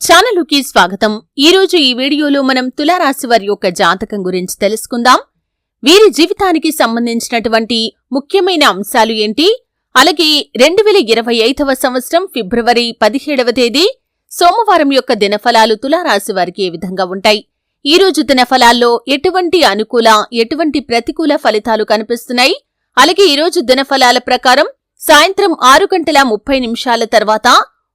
ఛానలుకి స్వాగతం. ఈరోజు ఈ వీడియోలో మనం తులారాశి వారి యొక్క జాతకం గురించి తెలుసుకుందాం. వీరి జీవితానికి సంబంధించినటువంటి ముఖ్యమైన అంశాలు ఏంటి? అలాగే రెండు వేల ఇరవై ఐదవ సంవత్సరం ఫిబ్రవరి పదిహేడవ తేదీ సోమవారం యొక్క దినఫలాలు తులారాశి వారికి ఏ విధంగా ఉంటాయి? ఈ రోజు దినఫలాల్లో ఎటువంటి అనుకూల ఎటువంటి ప్రతికూల ఫలితాలు కనిపిస్తున్నాయి? అలాగే ఈ రోజు దినఫలాల ప్రకారం సాయంత్రం ఆరు గంటల ముప్పై నిమిషాల తర్వాత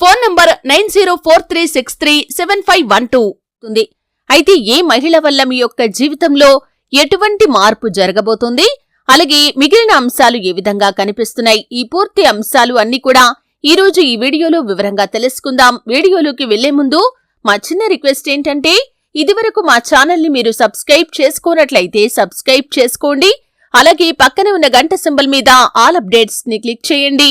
Phone number nine zero four three six three seven five one two ఉంది. అయితే ఏ మహిళ వల్ల మీ యొక్క జీవితంలో ఎటువంటి మార్పు జరగబోతుంది? అలాగే మిగిలిన అంశాలు ఏ విధంగా కనిపిస్తున్నాయి? ఈ పూర్తి అంశాలు అన్ని కూడా ఈ రోజు ఈ వీడియోలో వివరంగా తెలుసుకుందాం. వీడియోలోకి వెళ్ళే ముందు మా చిన్న రిక్వెస్ట్ ఏంటంటే ఇదివరకు మా ఛానల్ని మీరు సబ్స్క్రైబ్ చేసుకోనట్లయితే సబ్స్క్రైబ్ చేసుకోండి. అలాగే పక్కనే ఉన్న గంట సింబల్ మీద ఆల్ అప్డేట్స్ని క్లిక్ చేయండి.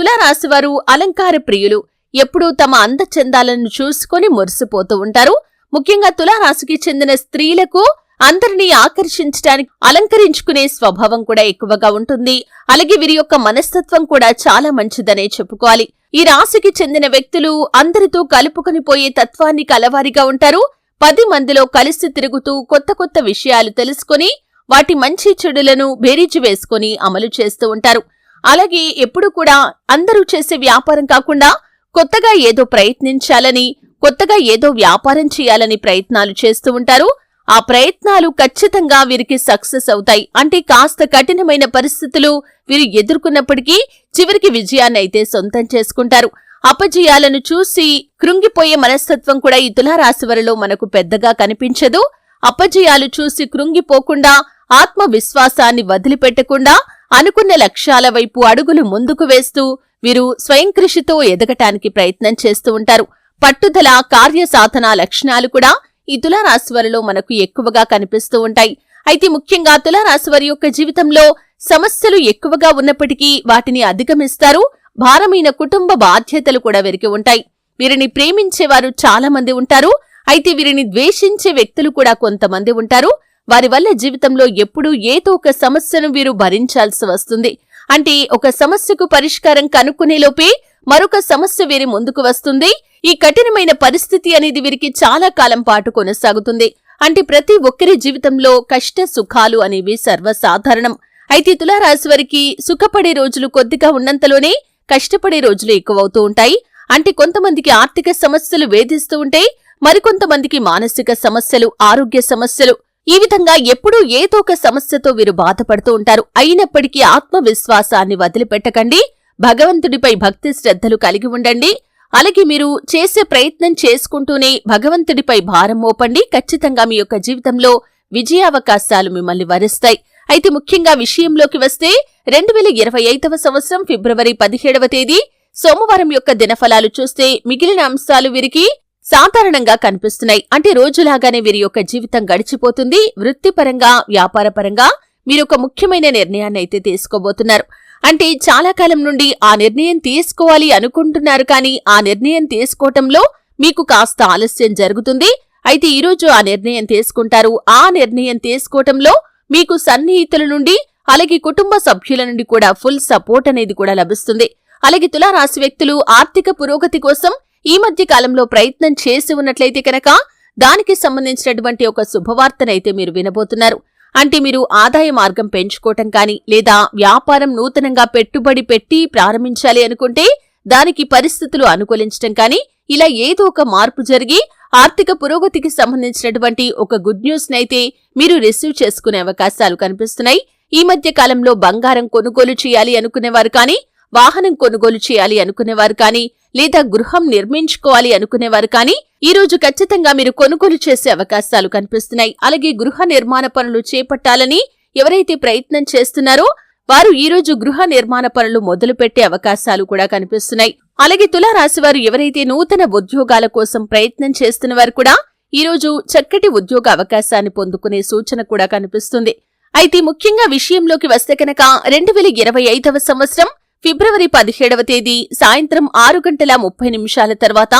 తులారాశివారు అలంకార ప్రియులు. ఎప్పుడూ తమ అందచందాలను చూసుకొని మురిసిపోతూ ఉంటారు. ముఖ్యంగా తులారాశికి చెందిన స్త్రీలకు అందరినీ ఆకర్షించడానికి అలంకరించుకునే స్వభావం కూడా ఎక్కువగా ఉంటుంది. అలాగే వీరి యొక్క మనస్తత్వం కూడా చాలా మంచిదనే చెప్పుకోవాలి. ఈ రాశికి చెందిన వ్యక్తులు అందరితో కలుపుకొని పోయే తత్వాన్ని కలవారిగా ఉంటారు. పది మందిలో కలిసి తిరుగుతూ కొత్త కొత్త విషయాలు తెలుసుకొని వాటి మంచి చెడులను బేరీజు వేసుకొని అమలు చేస్తూ ఉంటారు. అలాగే ఎప్పుడు కూడా అందరూ చేసే వ్యాపారం కాకుండా కొత్తగా ఏదో ప్రయత్నించాలని కొత్తగా ఏదో వ్యాపారం చేయాలని ప్రయత్నాలు చేస్తూ ఉంటారు. ఆ ప్రయత్నాలు ఖచ్చితంగా వీరికి సక్సెస్ అవుతాయి. అంటే కాస్త కఠినమైన పరిస్థితులు వీరు ఎదుర్కొన్నప్పటికీ చివరికి విజయాన్ని అయితే సొంతం చేసుకుంటారు. అపజయాలను చూసి కృంగిపోయే మనస్తత్వం కూడా ఈ తులారాశి మనకు పెద్దగా కనిపించదు. అపజయాలు చూసి కృంగిపోకుండా ఆత్మవిశ్వాసాన్ని వదిలిపెట్టకుండా అనుకున్న లక్ష్యాల వైపు అడుగులు ముందుకు వేస్తూ వీరు స్వయంకృషితో ఎదగటానికి ప్రయత్నం చేస్తూ ఉంటారు. పట్టుదల కార్యసాధన లక్షణాలు కూడా ఈ తులారాశివారిలో మనకు ఎక్కువగా కనిపిస్తూ ఉంటాయి. అయితే ముఖ్యంగా తులారాశివారి యొక్క జీవితంలో సమస్యలు ఎక్కువగా ఉన్నప్పటికీ వాటిని అధిగమిస్తారు. భారమైన కుటుంబ బాధ్యతలు కూడా వీరికి ఉంటాయి. వీరిని ప్రేమించేవారు చాలా మంది ఉంటారు. అయితే వీరిని ద్వేషించే వ్యక్తులు కూడా కొంతమంది ఉంటారు. వారి వల్ల జీవితంలో ఎప్పుడూ ఏదో ఒక సమస్యను వీరు భరించాల్సి వస్తుంది. అంటే ఒక సమస్యకు పరిష్కారం కనుక్కునేలోపే మరొక సమస్య వీరి ముందుకు వస్తుంది. ఈ కఠినమైన పరిస్థితి అనేది వీరికి చాలా కాలం పాటు కొనసాగుతుంది. అంటే ప్రతి ఒక్కరి జీవితంలో కష్ట సుఖాలు అనేవి సర్వసాధారణం. అయితే తులారాశి వారికి సుఖపడే రోజులు కొద్దిగా ఉన్నంతలోనే కష్టపడే రోజులు ఎక్కువవుతూ ఉంటాయి. అంటే కొంతమందికి ఆర్థిక సమస్యలు వేధిస్తూ ఉంటే మరికొంతమందికి మానసిక సమస్యలు ఆరోగ్య సమస్యలు. ఈ విధంగా ఎప్పుడూ ఏదో ఒక సమస్యతో వీరు బాధపడుతూ ఉంటారు. అయినప్పటికీ ఆత్మవిశ్వాసాన్ని వదిలిపెట్టకండి. భగవంతుడిపై భక్తి శ్రద్ధలు కలిగి ఉండండి. అలాగే మీరు చేసే ప్రయత్నం చేసుకుంటూనే భగవంతుడిపై భారం మోపండి. ఖచ్చితంగా మీ యొక్క జీవితంలో విజయావకాశాలు మిమ్మల్ని వరిస్తాయి. అయితే ముఖ్యంగా విషయంలోకి వస్తే రెండు వేల ఇరవై ఐదవ సంవత్సరం ఫిబ్రవరి పదిహేడవ తేదీ సోమవారం యొక్క దినఫలాలు చూస్తే మిగిలిన అంశాలు వీరికి సాధారణంగా కనిపిస్తున్నాయి. అంటే రోజులాగానే వీరి యొక్క జీవితం గడిచిపోతుంది. వృత్తిపరంగా వ్యాపారపరంగా మీరు ఒక ముఖ్యమైన నిర్ణయాన్ని అయితే తీసుకోబోతున్నారు. అంటే చాలా కాలం నుండి ఆ నిర్ణయం తీసుకోవాలి అనుకుంటున్నారు కానీ ఆ నిర్ణయం తీసుకోవటంలో మీకు కాస్త ఆలస్యం జరుగుతుంది. అయితే ఈరోజు ఆ నిర్ణయం తీసుకుంటారు. ఆ నిర్ణయం తీసుకోవటంలో మీకు సన్నిహితుల నుండి అలాగే కుటుంబ సభ్యుల నుండి కూడా ఫుల్ సపోర్ట్ అనేది కూడా లభిస్తుంది. అలాగే తులారాశి వ్యక్తులు ఆర్థిక పురోగతి కోసం ఈ మధ్య కాలంలో ప్రయత్నం చేసి ఉన్నట్లయితే కనుక దానికి సంబంధించినటువంటి ఒక శుభవార్తనైతే మీరు వినబోతున్నారు. అంటే మీరు ఆదాయ మార్గం పెంచుకోవటం కానీ లేదా వ్యాపారం నూతనంగా పెట్టుబడి పెట్టి ప్రారంభించాలి అనుకుంటే దానికి పరిస్థితులు అనుకూలించటం కానీ ఇలా ఏదో ఒక మార్పు జరిగి ఆర్థిక పురోగతికి సంబంధించినటువంటి ఒక గుడ్ న్యూస్ నైతే మీరు రిసీవ్ చేసుకునే అవకాశాలు కనిపిస్తున్నాయి. ఈ మధ్య కాలంలో బంగారం కొనుగోలు చేయాలి అనుకునేవారు కానీ వాహనం కొనుగోలు చేయాలి అనుకునేవారు కానీ లేదా గృహం నిర్మించుకోవాలి అనుకునేవారు కానీ ఈ రోజు ఖచ్చితంగా మీరు కొనుగోలు చేసే అవకాశాలు కనిపిస్తున్నాయి. అలాగే గృహ నిర్మాణ పనులు చేపట్టాలని ఎవరైతే ప్రయత్నం చేస్తున్నారో వారు ఈ రోజు గృహ నిర్మాణ పనులు మొదలు పెట్టే అవకాశాలు కూడా కనిపిస్తున్నాయి. అలాగే తులారాశి వారు ఎవరైతే నూతన ఉద్యోగాల కోసం ప్రయత్నం చేస్తున్న వారు కూడా ఈ రోజు చక్కటి ఉద్యోగ అవకాశాన్ని పొందుకునే సూచన కూడా కనిపిస్తుంది. అయితే ముఖ్యంగా విషయంలోకి వస్తే కనుక రెండు వేల ఇరవై ఐదవ సంవత్సరం ఫిబ్రవరి పదిహేడవ తేదీ సాయంత్రం ఆరు గంటల ముప్పై నిమిషాల తర్వాత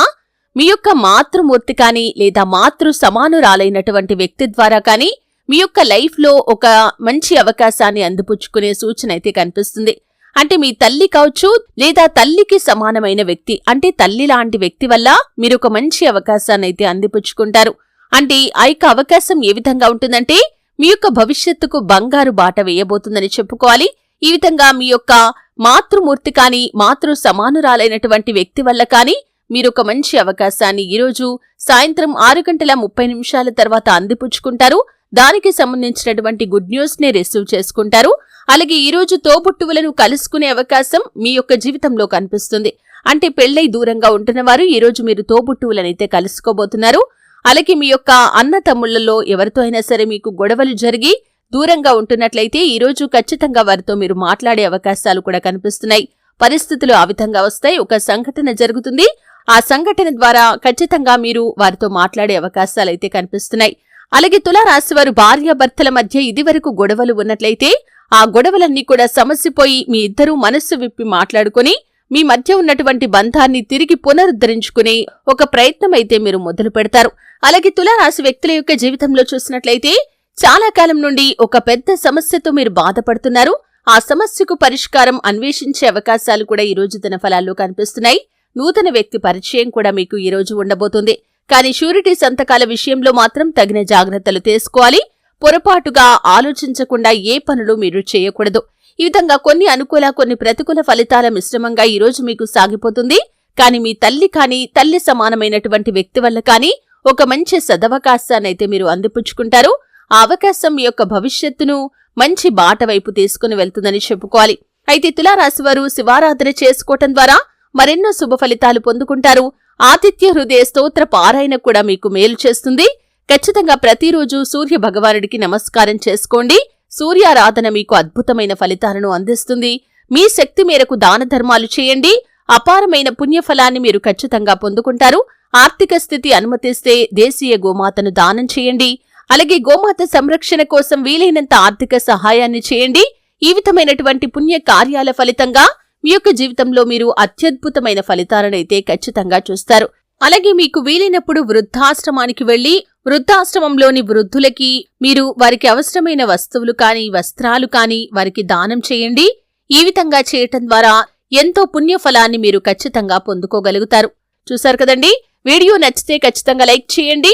మీ యొక్క మాతృమూర్తి కానీ లేదా మాతృ సమానురాలైనటువంటి వ్యక్తి ద్వారా కానీ మీ యొక్క లైఫ్లో ఒక మంచి అవకాశాన్ని అందిపుచ్చుకునే సూచన అయితే కనిపిస్తుంది. అంటే మీ తల్లి కావచ్చు లేదా తల్లికి సమానమైన వ్యక్తి అంటే తల్లి లాంటి వ్యక్తి వల్ల మీరు ఒక మంచి అవకాశాన్ని అయితే అందిపుచ్చుకుంటారు. అంటే ఆ యొక్క అవకాశం ఏ విధంగా ఉంటుందంటే మీ యొక్క భవిష్యత్తుకు బంగారు బాట వేయబోతుందని చెప్పుకోవాలి. ఈ విధంగా మీ యొక్క మాతృమూర్తి కానీ మాతృ సమానురాలైనటువంటి వ్యక్తి వల్ల కానీ మీరొక మంచి అవకాశాన్ని ఈరోజు సాయంత్రం ఆరు గంటల ముప్పై నిమిషాల తర్వాత అందిపుచ్చుకుంటారు. దానికి సంబంధించినటువంటి గుడ్ న్యూస్ని రిసీవ్ చేసుకుంటారు. అలాగే ఈరోజు తోబుట్టువులను కలుసుకునే అవకాశం మీ యొక్క జీవితంలో కనిపిస్తుంది. అంటే పెళ్ళై దూరంగా ఉంటున్న వారు మీరు తోబుట్టువులనైతే కలుసుకోబోతున్నారు. అలాగే మీ యొక్క అన్న తమ్ముళ్ళలో ఎవరితో అయినా సరే మీకు గొడవలు జరిగి దూరంగా ఉంటున్నట్లయితే ఈరోజు ఖచ్చితంగా వారితో మీరు మాట్లాడే అవకాశాలు కూడా కనిపిస్తున్నాయి. పరిస్థితులు ఆ విధంగా వస్తాయి. ఒక సంఘటన జరుగుతుంది. ఆ సంఘటన ద్వారా ఖచ్చితంగా మీరు వారితో మాట్లాడే అవకాశాలైతే కనిపిస్తున్నాయి. అలాగే తులారాశి వారు భార్యాభర్తల మధ్య ఇదివరకు గొడవలు ఉన్నట్లయితే ఆ గొడవలన్నీ కూడా సమస్యపోయి మీ ఇద్దరూ మనస్సు విప్పి మాట్లాడుకుని మీ మధ్య ఉన్నటువంటి బంధాన్ని తిరిగి పునరుద్ధరించుకునే ఒక ప్రయత్నం అయితే మీరు మొదలు పెడతారు అలాగే తులారాశి వ్యక్తుల యొక్క జీవితంలో చూసినట్లయితే చాలా కాలం నుండి ఒక పెద్ద సమస్యతో మీరు బాధపడుతున్నారు. ఆ సమస్యకు పరిష్కారం అన్వేషించే అవకాశాలు కూడా ఈ రోజు తన ఫలాల్లో కనిపిస్తున్నాయి. నూతన వ్యక్తి పరిచయం కూడా మీకు ఈ రోజు ఉండబోతుంది. కానీ షూరిటీ సంతకాల విషయంలో మాత్రం తగిన జాగ్రత్తలు తీసుకోవాలి. పొరపాటుగా ఆలోచించకుండా ఏ పనులు మీరు చేయకూడదు. ఈ విధంగా కొన్ని అనుకూల కొన్ని ప్రతికూల ఫలితాల మిశ్రమంగా ఈ రోజు మీకు సాగిపోతుంది. కానీ మీ తల్లి కానీ తల్లి సమానమైనటువంటి వ్యక్తి వల్ల కానీ ఒక మంచి సదవకాశాన్నైతే మీరు అందిపుచ్చుకుంటారు. ఆ అవకాశం యొక్క భవిష్యత్తును మంచి బాట వైపు తీసుకుని వెళ్తుందని చెప్పుకోవాలి. అయితే తులారాశివారు శివారాధన చేసుకోవటం ద్వారా మరెన్నో శుభ ఫలితాలు పొందుకుంటారు. ఆతిథ్య హృదయ స్తోత్ర పారాయణ కూడా మీకు మేలు చేస్తుంది. ఖచ్చితంగా ప్రతిరోజు సూర్య భగవానుడికి నమస్కారం చేసుకోండి. సూర్యారాధన మీకు అద్భుతమైన ఫలితాలను అందిస్తుంది. మీ శక్తి మేరకు దాన ధర్మాలు చేయండి. అపారమైన పుణ్యఫలాన్ని మీరు ఖచ్చితంగా పొందుకుంటారు. ఆర్థిక స్థితి అనుమతిస్తే దేశీయ గోమాతను దానం చేయండి. అలాగే గోమాత సంరక్షణ కోసం వీలైనంత ఆర్థిక సహాయాన్ని చేయండి. ఈ విధమైనటువంటి పుణ్య కార్యాల ఫలితంగా మీ యొక్క జీవితంలో మీరు అత్యద్భుతమైన ఫలితాలనైతే ఖచ్చితంగా చూస్తారు. అలాగే మీకు వీలైనప్పుడు వృద్ధాశ్రమానికి వెళ్ళి వృద్ధాశ్రమంలోని వృద్ధులకి మీరు వారికి అవసరమైన వస్తువులు కాని వస్త్రాలు కాని వారికి దానం చేయండి. ఈ విధంగా చేయటం ద్వారా ఎంతో పుణ్యఫలాన్ని మీరు ఖచ్చితంగా పొందుకోగలుగుతారు. చూశారు కదండి? వీడియో నచ్చితే ఖచ్చితంగా లైక్ చేయండి.